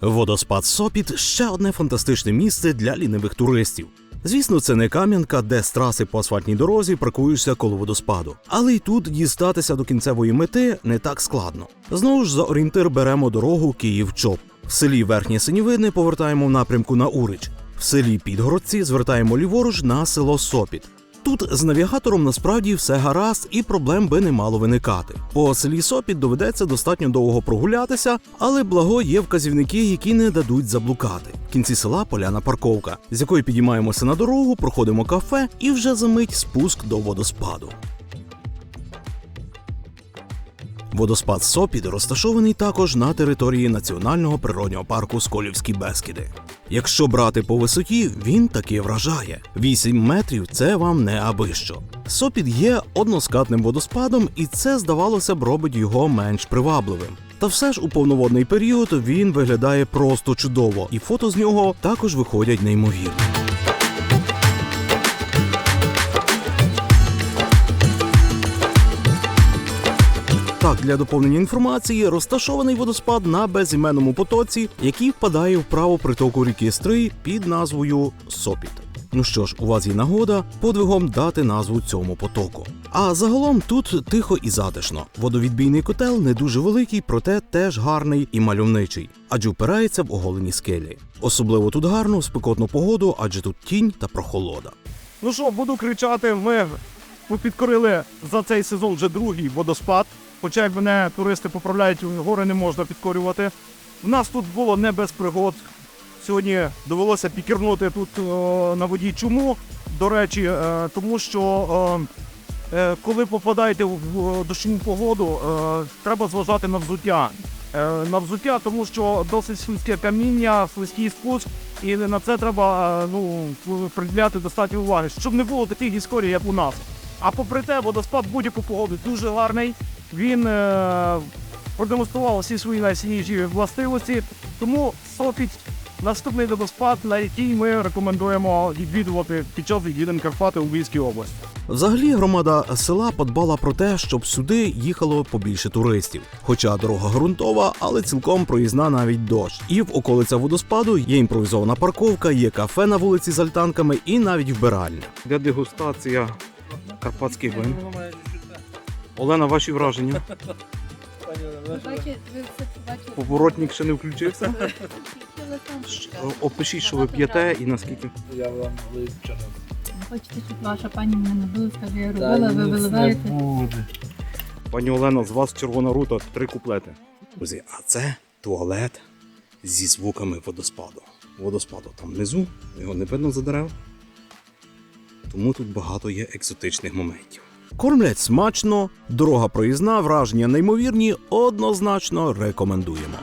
Водоспад Сопіт ще одне фантастичне місце для лінивих туристів. Звісно, це не кам'янка, де з траси по асфальтній дорозі паркуєшся коло водоспаду. Але й тут дістатися до кінцевої мети не так складно. Знову ж за орієнтир беремо дорогу Київ-Чоп. В селі Верхнє Синівидне повертаємо в напрямку на Урич. В селі Підгородці звертаємо ліворуч на село Сопіт. Тут з навігатором насправді все гаразд і проблем би не мало виникати. По селі Сопіт доведеться достатньо довго прогулятися, але благо є вказівники, які не дадуть заблукати. В кінці села поляна парковка, з якої підіймаємося на дорогу, проходимо кафе і вже за мить спуск до водоспаду. Водоспад Сопід розташований також на території національного природнього парку Сколівські Бескіди. Якщо брати по висоті, він таки вражає. 8 метрів це вам не аби що. Сопід є односкатним водоспадом, і це, здавалося б, робить його менш привабливим. Та все ж у повноводний період він виглядає просто чудово, і фото з нього також виходять неймовірні. Так, для доповнення інформації розташований водоспад на безіменному потоці, який впадає в праву притоку ріки Стрий під назвою Сопіт. Ну що ж, у вас є нагода подвигом дати назву цьому потоку. А загалом тут тихо і затишно. Водовідбійний котел не дуже великий, проте теж гарний і мальовничий, адже впирається в оголені скелі. Особливо тут гарно спекотну погоду, адже тут тінь та прохолода. Ну що, буду кричати, ми підкорили за цей сезон вже другий водоспад. Хоча як мене туристи поправляють, гори не можна підкорювати. У нас тут було не без пригод. Сьогодні довелося пікірнути тут о, на воді. Чому? До речі, е, тому що е, коли попадаєте в дощову погоду, е, треба зважати на взуття. Е, на взуття, тому що досить слизьке каміння, слизький спуск, і на це треба е, ну, приділяти достатньо уваги, щоб не було таких історій, як у нас. А попри те, водоспад будь-яку погоду дуже гарний. Він е, продемонстрував всі свої найсильніші властивості. Тому Сопіт наступний водоспад, на який ми рекомендуємо відвідувати під час відвідин Карпати у Львівській області. Взагалі, громада села подбала про те, щоб сюди їхало побільше туристів. Хоча дорога ґрунтова, але цілком проїзна навіть дощ. І в околицях водоспаду є імпровізована парковка, є кафе на вулиці з альтанками і навіть вбиральня. Де дегустація карпатських вин. Олена, ваші враження? Поворотник ще не включився. Опишіть, що ви п'єте і наскільки. Я вам лише Хочете, щоб ваша пані мене набила, скаже, я робила, ви виливаєте. Пані Олена, з вас червона рута, три куплети. Друзі, а це туалет зі звуками водоспаду. Водоспаду там внизу, його не видно за дерев. Тому тут багато є екзотичних моментів. Кормлять смачно, дорога проїзна, враження неймовірні, однозначно рекомендуємо.